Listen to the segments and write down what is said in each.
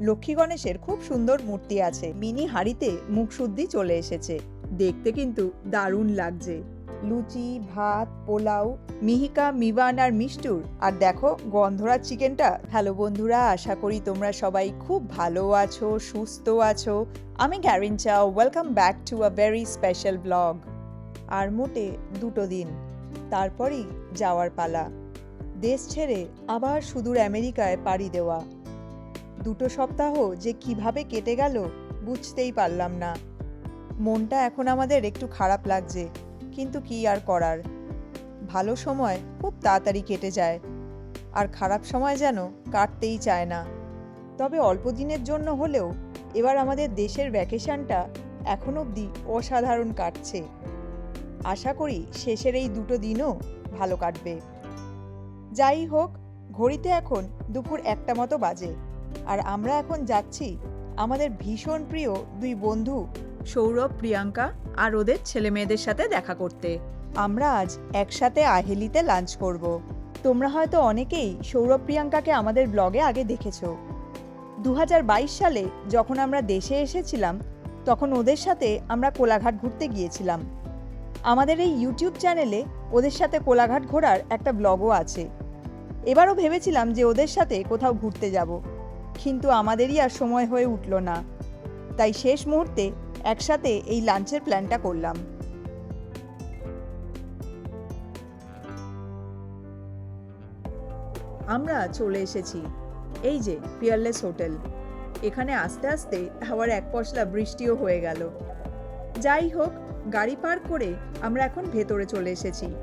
লক্ষ্মী গণেশের খুব সুন্দর মূর্তি আছে। মিনি হাড়িতে মুখশুদ্ধি চলে এসেছে। দেখতে কিন্তু দারুণ লাগছে। লুচি, ভাত, পোলাও, মিহিকা, মিবান আর মিষ্টুর। আর দেখো গন্ধরা চিকেনটা। হ্যালো বন্ধুরা, আশা করি তোমরা সবাই খুব ভালো আছো, সুস্থ আছো। আমি গ্যারিন চাও। Welcome back to a very special blog আর মোটে দুটো দিন। তারপরই যাওয়ার পালা। দেশ ছেড়ে আবার সুদূর আমেরিকায় পাড়ি দেওয়া। দুটো সপ্তাহ যে কীভাবে কেটে গেল বুঝতেই পারলাম না। মনটা এখন আমাদের একটু খারাপ লাগছে, কিন্তু কি আর করার? ভালো সময় খুব তাড়াতাড়ি কেটে যায়, আর খারাপ সময় যেন কাটতেই চায় না। তবে অল্প দিনের জন্য হলেও এবার আমাদের দেশের ভ্যাকেশনটা এখন অবধি অসাধারণ কাটছে। আশা করি শেষের এই দুটো দিনও ভালো কাটবে। যাই হোক, ঘড়িতে এখন দুপুর একটা মতো বাজে। আর আমরা এখন যাচ্ছি আমাদের ভীষণ প্রিয় দুই বন্ধু সৌরভ, প্রিয়াঙ্কা আর ওদের ছেলে মেয়েদের সাথে দেখা করতে। আমরা আজ একসাথে আহেলিতে লাঞ্চ করব। তোমরা হয়তো অনেকেই সৌরভ, প্রিয়াঙ্কাকে আমাদের ব্লগে আগে দেখেছ। দু সালে যখন আমরা দেশে এসেছিলাম, তখন ওদের সাথে আমরা কোলাঘাট ঘুরতে গিয়েছিলাম। আমাদের এই ইউটিউব চ্যানেলে ওদের সাথে কোলাঘাট ঘোরার একটা ব্লগও আছে। এবারও ভেবেছিলাম যে ওদের সাথে কোথাও ঘুরতে যাব। কিন্তু আমাদেরই আর সময় হয়ে উঠল না। তাই শেষ মুহূর্তে একসাথে এই লাঞ্চের প্ল্যানটা করলাম। আমরা চলে এসেছি। এই যে পিয়ারলেস হোটেল এখানে আস্তে আস্তে আবার এক পশলা বৃষ্টিও হয়ে গেল। যাই হোক, গাড়ি পার্ক করে আমরা এখন ভেতরে চলে এসেছি।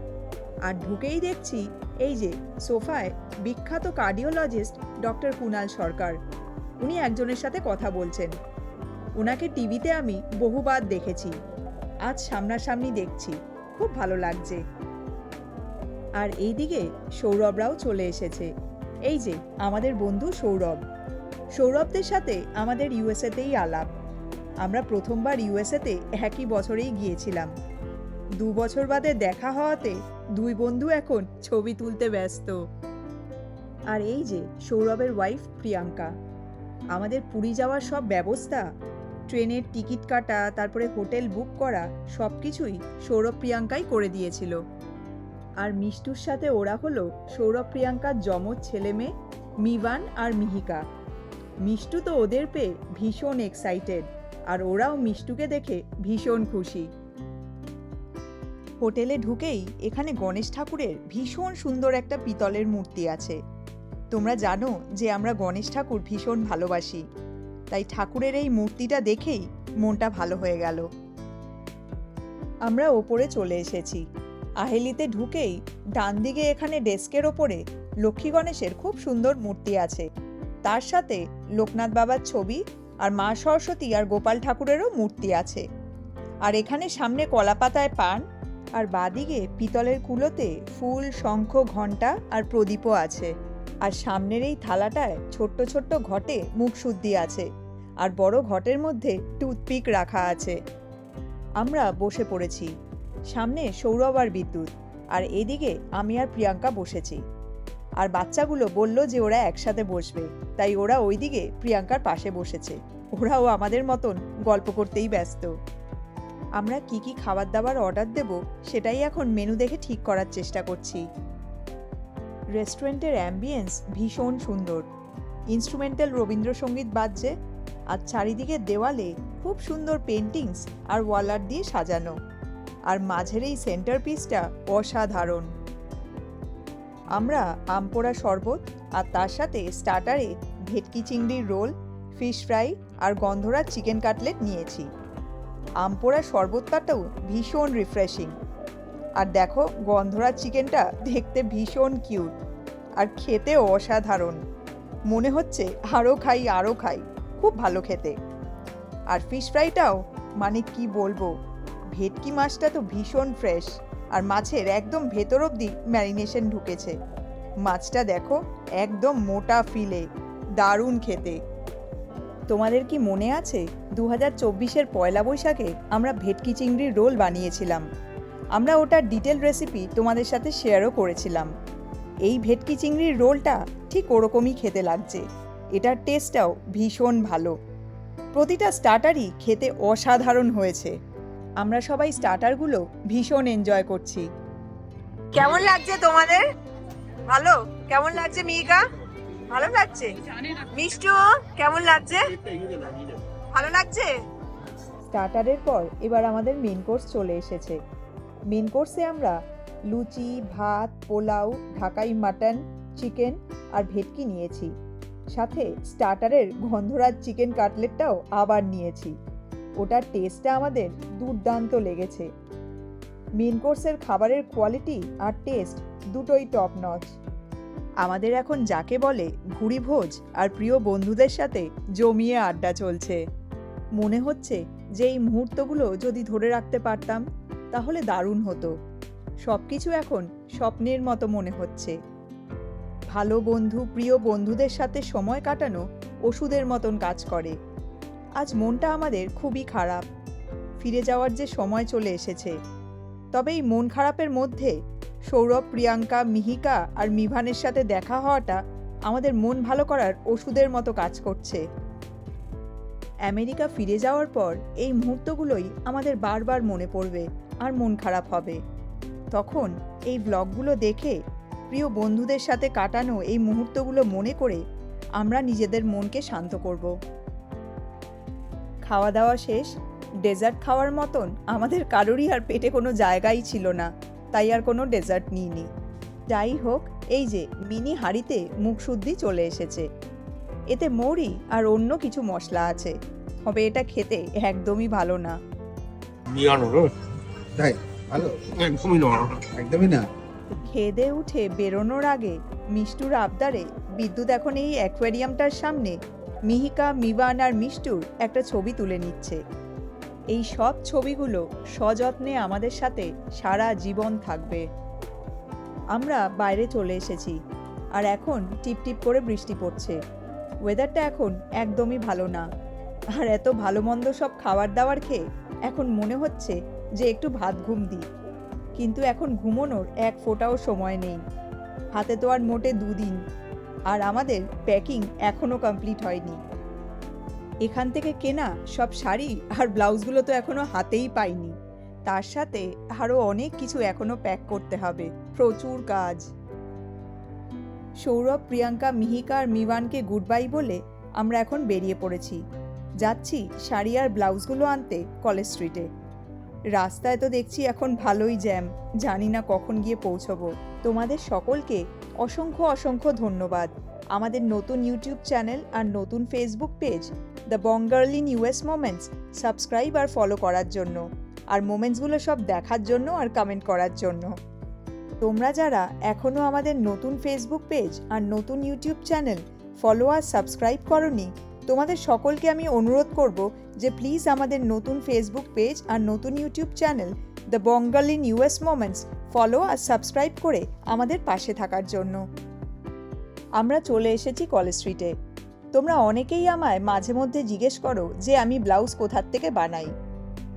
আর ঢুকেই দেখছি এই যে সোফায় বিখ্যাত কার্ডিওলজিস্ট ডক্টর কুনাল সরকার। উনি একজনের সাথে কথা বলছেন। ওনাকে টিভিতে আমি বহুবার দেখেছি। আজ সামনাসামনি দেখছি। খুব ভালো লাগছে। আর এইদিকে সৌরভরাও চলে এসেছে। এই যে আমাদের বন্ধু সৌরভ। সৌরভদের সাথে আমাদের ইউএসএতেই আলাপ। আমরা প্রথমবার ইউএসএতে একই বছরেই গিয়েছিলাম। দু বছর বাদে দেখা হওয়াতে দুই বন্ধু এখন ছবি তুলতে ব্যস্ত। আর এই যে সৌরভের ওয়াইফ প্রিয়াঙ্কা, আমাদের পুরী যাওয়ার সব ব্যবস্থা, ট্রেনের টিকিট কাটা, তারপরে হোটেল বুক করা সব কিছুই সৌরভ প্রিয়াঙ্কাই করে দিয়েছিল। আর মিষ্টুর সাথে ওরা হলো সৌরভ প্রিয়াঙ্কার যমজ ছেলে মেয়ে, মিবান আর মিহিকা। মিষ্টু তো ওদের পেয়ে ভীষণ এক্সাইটেড আর ওরাও মিষ্টুকে দেখে ভীষণ খুশি। হোটেলে ঢুকেই এখানে গণেশ ঠাকুরের ভীষণ সুন্দর একটা পিতলের মূর্তি আছে। তোমরা জানো যে আমরা গণেশ ঠাকুর ভীষণ ভালোবাসি। তাই ঠাকুরের এই মূর্তিটা দেখেই মনটা ভালো হয়ে গেল। আমরা ওপরে চলে এসেছি। আহেলিতে ঢুকেই ডান দিকে এখানে ডেস্কের ওপরে লক্ষ্মী গণেশের খুব সুন্দর মূর্তি আছে। তার সাথে লোকনাথ বাবার ছবি আর মা সরস্বতী আর গোপাল ঠাকুরেরও মূর্তি আছে। আর এখানে সামনে কলাপাতায় পান আর বাদিকে পিতলের কুলোতে ফুল, শঙ্খ, ঘণ্টা আর প্রদীপও আছে। আর সামনের এই থালাটায় ছোট্ট ছোট্ট ঘটে মুখশুদ্ধি আছে আর বড় ঘটের মধ্যে টুথপিক রাখা আছে। আমরা বসে পড়েছি। সামনে সৌরভ আর বিদ্যুৎ। আর এদিকে আমি আর প্রিয়াঙ্কা বসেছি। আর বাচ্চাগুলো বলল যে ওরা একসাথে বসবে। তাই ওরা ওইদিকে প্রিয়াঙ্কার পাশে বসেছে। ওরাও আমাদের মতন গল্প করতেই ব্যস্ত। আমরা কি কি খাবার দাবার অর্ডার দেব, সেটাই এখন মেনু দেখে ঠিক করার চেষ্টা করছি। রেস্টুরেন্টের অ্যাম্বিয়েন্স ভীষণ সুন্দর। ইনস্ট্রুমেন্টাল রবীন্দ্রসঙ্গীত বাজছে, আর চারিদিকে দেওয়ালে খুব সুন্দর পেন্টিংস আর ওয়ালার দিয়ে সাজানো। আর মাঝের এই সেন্টার পিসটা অসাধারণ। আমরা আমপোড়া শরবত আর তার সাথে স্টার্টারে ভেটকি চিংড়ির রোল ফিশ ফ্রাই আর গন্ধরা চিকেন কাটলেট নিয়েছি। আমপোড়া শরবতটাও ভীষণ রিফ্রেশিং আর দেখো গন্ধরার চিকেনটা দেখতে ভীষণ কিউট আর খেতেও অসাধারণ। মনে হচ্ছে আরও খাই আরও খাই, খুব ভালো খেতে। আর ফিশ ফ্রাইটাও মানে কি বলব, ভেটকি মাছটা তো ভীষণ ফ্রেশ আর মাছের একদম ভেতর অবধি ম্যারিনেশন ঢুকেছে। মাছটা দেখো, একদম মোটা ফিলে দারুণ খেতে। তোমাদের কি মনে আছে? দু হাজার চব্বিশের পয়লা বৈশাখে আমরা ভেটকি চিংড়ির রোল বানিয়েছিলাম। আমরা ওটার ডিটেল রেসিপি তোমাদের সাথে শেয়ারও করেছিলাম। এই ভেটকি চিংড়ির রোলটা ঠিক ওরকমই খেতে লাগছে। এটার টেস্টটাও ভীষণ ভালো। প্রতিটা স্টার্টারই খেতে অসাধারণ হয়েছে। আমরা সবাই স্টার্টারগুলো ভীষণ এনজয় করছি। কেমন লাগছে তোমাদের? ভালো? কেমন লাগছে মিহিকা? ভালো লাগছে? মিষ্টু, কেমন লাগছে? ভালো লাগছে? স্টার্টারের পর এবার আমাদের মেন কোর্স চলে এসেছে। মেন কোর্সে আমরা লুচি, ভাত, পোলাও, ঢাকাই মাটন চিকেন আর ভেটকি নিয়েছি। সাথে স্টার্টারের গন্ধরাজ চিকেন কাটলেটটাও আবার নিয়েছি। ওটার টেস্টটা আমাদের দুর্দান্ত লেগেছে। মেন কোর্সের খাবারের কোয়ালিটি আর টেস্ট দুটোই টপ নচ আমাদের এখন যাকে বলে ভুড়ি ভোজ আর প্রিয় বন্ধুদের সাথে জমিয়ে আড্ডা চলছে। মনে হচ্ছে যে এই মুহূর্তগুলো যদি ধরে রাখতে পারতাম, তাহলে দারুণ হতো। সব কিছু এখন স্বপ্নের মতো মনে হচ্ছে। ভালো বন্ধু, প্রিয় বন্ধুদের সাথে সময় কাটানো ওষুধের মতন কাজ করে। আজ মনটা আমাদের খুবই খারাপ। ফিরে যাওয়ার যে সময় চলে এসেছে। তবে এই মন খারাপের মধ্যে সৌরভ, প্রিয়াঙ্কা, মিহিকা আর মিভানের সাথে দেখা হওয়াটা আমাদের মন ভালো করার ওষুধের মতো কাজ করছে। আমেরিকা ফিরে যাওয়ার পর এই মুহূর্তগুলোই আমাদের বারবার মনে পড়বে আর মন খারাপ হবে। তখন এই ব্লগগুলো দেখে প্রিয় বন্ধুদের সাথে কাটানো এই মুহূর্তগুলো মনে করে আমরা নিজেদের মনকে শান্ত করব। খাওয়া দাওয়া শেষ, ডেজার্ট খাওয়ার মতন আমাদের কারোরই আর পেটে কোনো জায়গাই ছিল না। তাই আর কোনো ডেজার্ট নিইনি। যাই হোক এই যে মিনি হাঁড়িতে মুখ শুদ্ধি চলে এসেছে। এতে মৌরি আর অন্য কিছু মশলা আছে। তবে এটা খেতে একদমই ভালো না। না। খেদে উঠে বেরোনোর আগে মিষ্টুর আবদারে বিদ্যুৎ এখন এই অ্যাকোয়ারিয়ামটার সামনে। মিহিকা মিবান আর মিষ্টুর একটা ছবি তুলে নিচ্ছে। এই সব ছবিগুলো সযত্নে আমাদের সাথে সারা জীবন থাকবে। আমরা বাইরে চলে এসেছি, আর এখন টিপ টিপ করে বৃষ্টি পড়ছে। ওয়েদারটা এখন একদমই ভালো না। আর এত ভালো মন্দ সব খাবার দাবার খেয়ে এখন মনে হচ্ছে যে একটু ভাত ঘুম দিই। কিন্তু এখন ঘুমোনোর এক ফোঁটাও সময় নেই। হাতে তো আর মোটে দুদিন। আর আমাদের প্যাকিং এখনও কমপ্লিট হয়নি। এখান থেকে কেনা সব শাড়ি আর ব্লাউজগুলো তো এখনও হাতেই পাইনি। তার সাথে আরও অনেক কিছু এখনও প্যাক করতে হবে। প্রচুর কাজ। সৌরভ, প্রিয়াঙ্কা, মিহিকা আর মিওয়ানকে গুড বাই বলে আমরা এখন বেরিয়ে পড়েছি। যাচ্ছি শাড়ি আর ব্লাউজগুলো আনতে কলেজ স্ট্রিটে। রাস্তায় তো দেখছি এখন ভালোই জ্যাম। জানি না কখন গিয়ে পৌঁছবো। তোমাদের সকলকে অসংখ্য অসংখ্য ধন্যবাদ। আমাদের নতুন ইউটিউব চ্যানেল আর নতুন Facebook page the bong girl in US moments subscribe R follow করার জন্য। আর মোমেন্টসগুলো সব দেখার জন্য আর কমেন্ট করার জন্য। তোমরা যারা এখনও আমাদের নতুন ফেসবুক পেজ আর নতুন ইউটিউব চ্যানেল ফলো আর সাবস্ক্রাইব করনি, তোমাদের সকলকে আমি অনুরোধ করব যে প্লিজ আমাদের নতুন ফেসবুক পেজ আর নতুন YouTube channel the bong girl in US moments follow R subscribe করে আমাদের পাশে থাকার জন্য। আমরা চলে এসেছি কলেজ স্ট্রিটে তোমরা অনেকেই আমায় মাঝে মধ্যে জিজ্ঞেস করো যে আমি ব্লাউজ কোথার থেকে বানাই।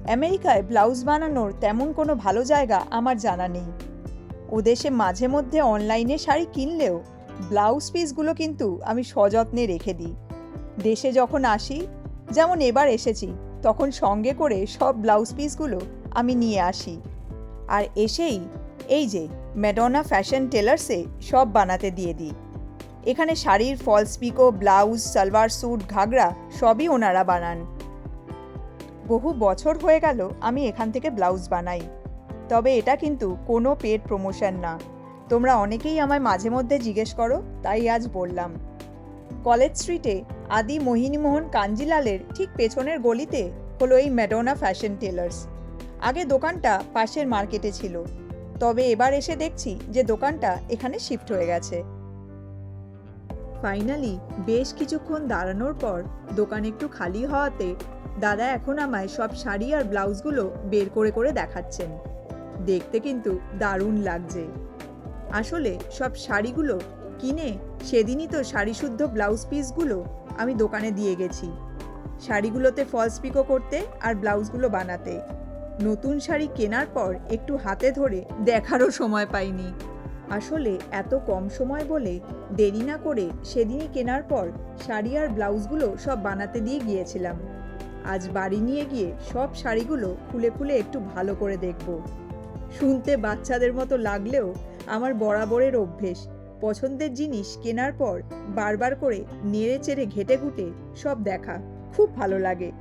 আমেরিকায় ব্লাউজ বানানোর তেমন কোনো ভালো জায়গা আমার জানা নেই। ও দেশে মাঝে মধ্যে অনলাইনে শাড়ি কিনলেও ব্লাউজ পিসগুলো কিন্তু আমি সযত্নে রেখে দিই। দেশে যখন আসি, যেমন এবার এসেছি, তখন সঙ্গে করে সব ব্লাউজ পিসগুলো আমি নিয়ে আসি। আর এসেই এই যে ম্যাডোনা ফ্যাশন টেলার্সে সব বানাতে দিয়ে দিই। এখানে শাড়ির falls picot blouse, salwar suit, ghagra সবই ওনারা বানান। বহু বছর হয়ে গেল আমি এখান থেকে ব্লাউজ বানাই। তবে এটা কিন্তু কোনো পেড প্রমোশন না। তোমরা অনেকেই আমায় মাঝে মধ্যে জিজ্ঞেস করো, তাই আজ বললাম। কলেজ স্ট্রিটে আদি মোহিনীমোহন কাঞ্জিলালের ঠিক পেছনের গলিতে হলো এই ম্যাডোনা ফ্যাশন টেলার্স। আগে দোকানটা পাশের মার্কেটে ছিল। তবে এবার এসে দেখছি যে দোকানটা এখানে শিফট হয়ে গেছে। ফাইনালি বেশ কিছুক্ষণ দাঁড়ানোর পর দোকান একটু খালি হওয়াতে দাদা এখন আমায় সব শাড়ি আর ব্লাউজগুলো বের করে করে দেখাচ্ছেন। দেখতে কিন্তু দারুণ লাগছে। আসলে সব শাড়িগুলো কিনে সেদিনই তো শাড়িশুদ্ধ ব্লাউজ পিসগুলো আমি দোকানে দিয়ে গেছি। শাড়িগুলোতে ফলস পিকো করতে আর ব্লাউজগুলো বানাতে। নতুন শাড়ি কেনার পর একটু হাতে ধরে দেখারও সময় পাইনি। আসলে এত কম সময় বলে দেরি না করে সেদিনই কেনার পর শাড়ি আর ব্লাউজগুলো সব বানাতে দিয়ে গিয়েছিলাম। আজ বাড়ি নিয়ে গিয়ে সব শাড়িগুলো খুলে খুলে একটু ভালো করে দেখব। শুনতে বাচ্চাদের মতো লাগলেও আমার বরাবরের অভ্যেস। পছন্দের জিনিস কেনার পর বারবার করে নেড়ে চেড়ে ঘেটে ঘুটে সব দেখা। খুব ভালো লাগে।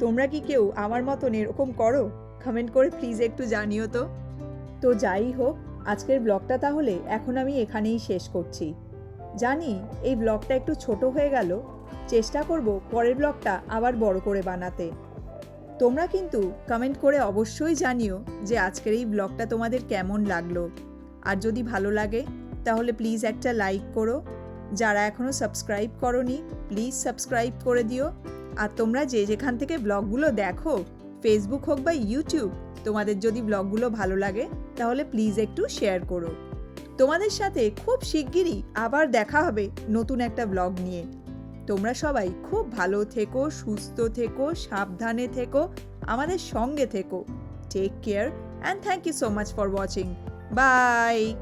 তোমরা কি কেউ আমার মতন এরকম করো? কমেন্ট করে প্লিজ একটু জানিও তো। তো যাই হোক আজকের ব্লগটা তাহলে এখন আমি এখানেই শেষ করছি। জানি এই ব্লগটা একটু ছোট হয়ে গেল, চেষ্টা করব পরের ব্লগটা আবার বড় করে বানাতে। তোমরা কিন্তু কমেন্ট করে অবশ্যই জানিও যে আজকের এই ব্লগটা তোমাদের কেমন লাগল। আর যদি ভালো লাগে, তাহলে প্লিজ একটা লাইক করো। যারা এখনও সাবস্ক্রাইব করনি প্লিজ সাবস্ক্রাইব করে দিও। আর তোমরা যে যেখান থেকে ব্লগগুলো দেখো ফেসবুক হোক বা ইউটিউব তোমাদের যদি ব্লগগুলো ভালো লাগে তাহলে প্লিজ একটু শেয়ার করো। তোমাদের সাথে খুব শিগগিরই আবার দেখা হবে নতুন একটা ব্লগ নিয়ে। তোমরা সবাই খুব ভালো থেকো, সুস্থ থেকো, সাবধানে থেকো, আমাদের সঙ্গে থেকো। Take care and thank you so much for watching bye